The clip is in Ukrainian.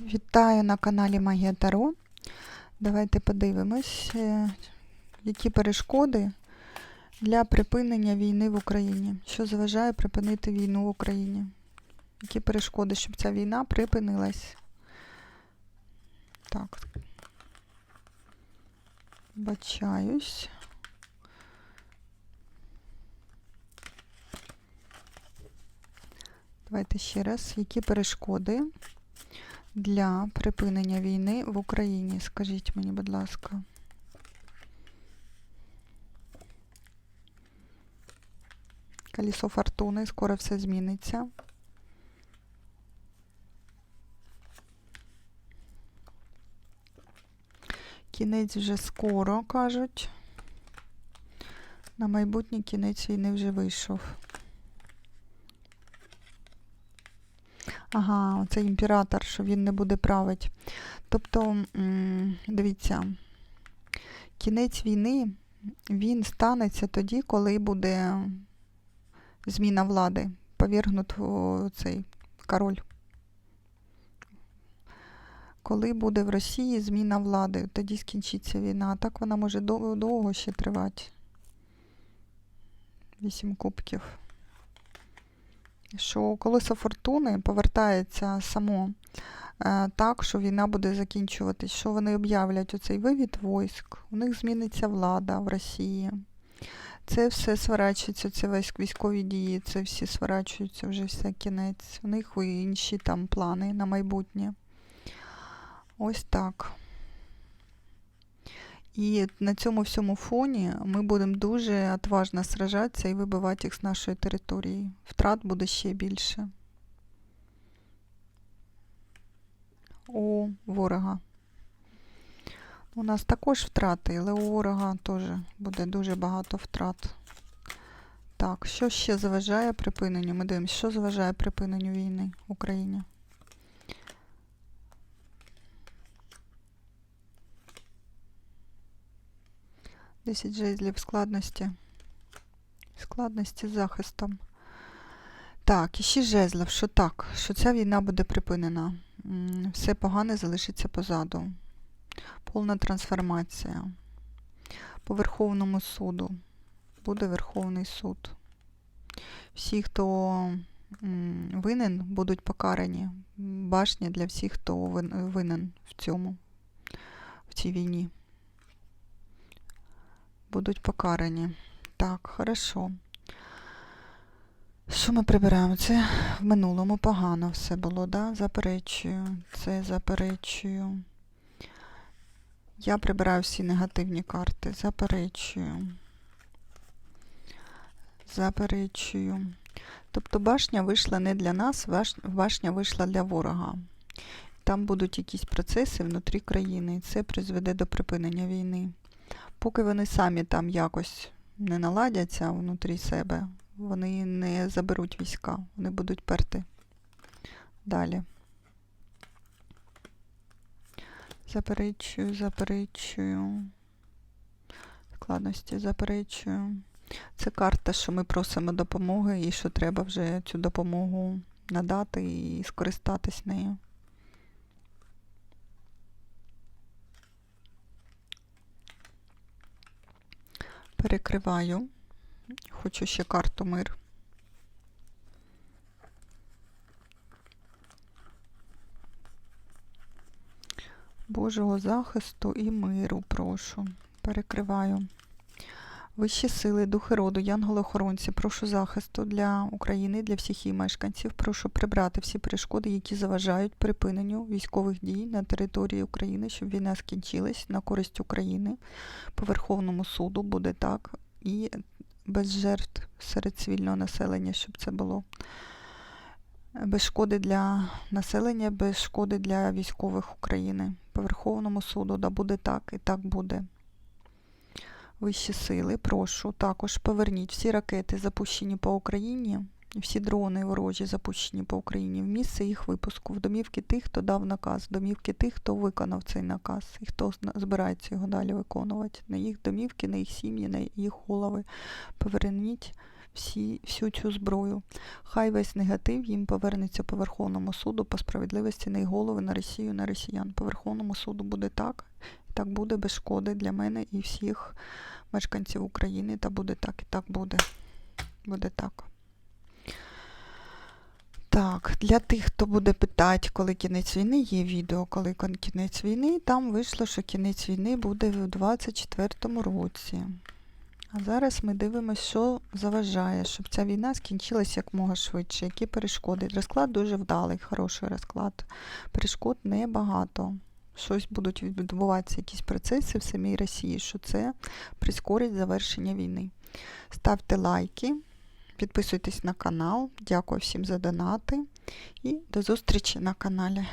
Вітаю на каналі Магія Таро. Давайте подивимось, е, які перешкоди для припинення війни в Україні. Що заважає припинити війну в Україні? Які перешкоди, щоб ця війна припинилась? Так. Бачаюсь. Давайте ще раз. Які перешкоди для припинення війни в Україні? Скажіть мені, будь ласка. Колесо фортуни, скоро все зміниться. Кінець вже скоро, кажуть. На майбутнє кінець війни вже вийшов. Ага, оце імператор, що він не буде правити. Тобто, дивіться, кінець війни, він станеться тоді, коли буде зміна влади, повергнут цей король. Коли буде в Росії зміна влади, тоді скінчиться війна. А так вона може довго ще тривати. Вісім кубків що колесо фортуни повертається само е, так, що війна буде закінчуватись, що вони об'являть оцей вивід військ, у них зміниться влада в Росії. Це все сворачується, це весь військові дії, це всі сворачуються вже все кінець. У них інші там плани на майбутнє. Ось так. І на цьому всьому фоні ми будемо дуже отважно сражатися і вибивати їх з нашої території. Втрат буде ще більше. У ворога. У нас також втрати, але у ворога теж буде дуже багато втрат. Так, що ще заважає припиненню? Ми дивимося, що заважає припиненню війни в Україні. Десять жезлів складності. Складності з захистом. Так, і ще жезлів, що так, що ця війна буде припинена. Все погане залишиться позаду. Повна трансформація. По Верховному суду. Буде Верховний суд. Всі, хто винен, будуть покарані. Башня для всіх, хто винен в цьому, в цій війні будуть покарані. Так, хорошо. Що ми прибираємо? Це в минулому погано все було, да? Заперечую. Це заперечую. Я прибираю всі негативні карти. Заперечую. Заперечую. Тобто башня вийшла не для нас, башня вийшла для ворога. Там будуть якісь процеси внутрі країни, і це призведе до припинення війни поки вони самі там якось не наладяться внутрі себе, вони не заберуть війська, вони будуть перти далі. Заперечую, заперечую. Складності заперечую. Це карта, що ми просимо допомоги і що треба вже цю допомогу надати і скористатись нею. Перекриваю. Хочу ще карту мир. Божого захисту і миру, прошу. Перекриваю. Вищі сили, духи роду, янголи-охоронці, прошу захисту для України, для всіх її мешканців. Прошу прибрати всі перешкоди, які заважають припиненню військових дій на території України, щоб війна скінчилась на користь України. По Верховному суду буде так. І без жертв серед цивільного населення, щоб це було. Без шкоди для населення, без шкоди для військових України. По Верховному суду, да буде так і так буде. Вищі сили, прошу, також поверніть всі ракети, запущені по Україні, всі дрони ворожі запущені по Україні в місце їх випуску, в домівки тих, хто дав наказ, домівки тих, хто виконав цей наказ, і хто збирається його далі виконувати. На їх домівки, на їх сім'ї, на їх голови. Поверніть всі, всю цю зброю. Хай весь негатив їм повернеться по Верховному суду по справедливості на голови на Росію, на росіян. По Верховному суду буде так, так буде без шкоди для мене і всіх мешканців України. Та буде так, і так буде. Буде так. Так, для тих, хто буде питати, коли кінець війни, є відео, коли кінець війни. Там вийшло, що кінець війни буде в 24-му році. А зараз ми дивимося, що заважає, щоб ця війна скінчилась якмога швидше, які перешкоди. Розклад дуже вдалий, хороший розклад. Перешкод небагато. Щось будуть відбуватися, якісь процеси в самій Росії, що це прискорить завершення війни. Ставте лайки, підписуйтесь на канал. Дякую всім за донати і до зустрічі на каналі.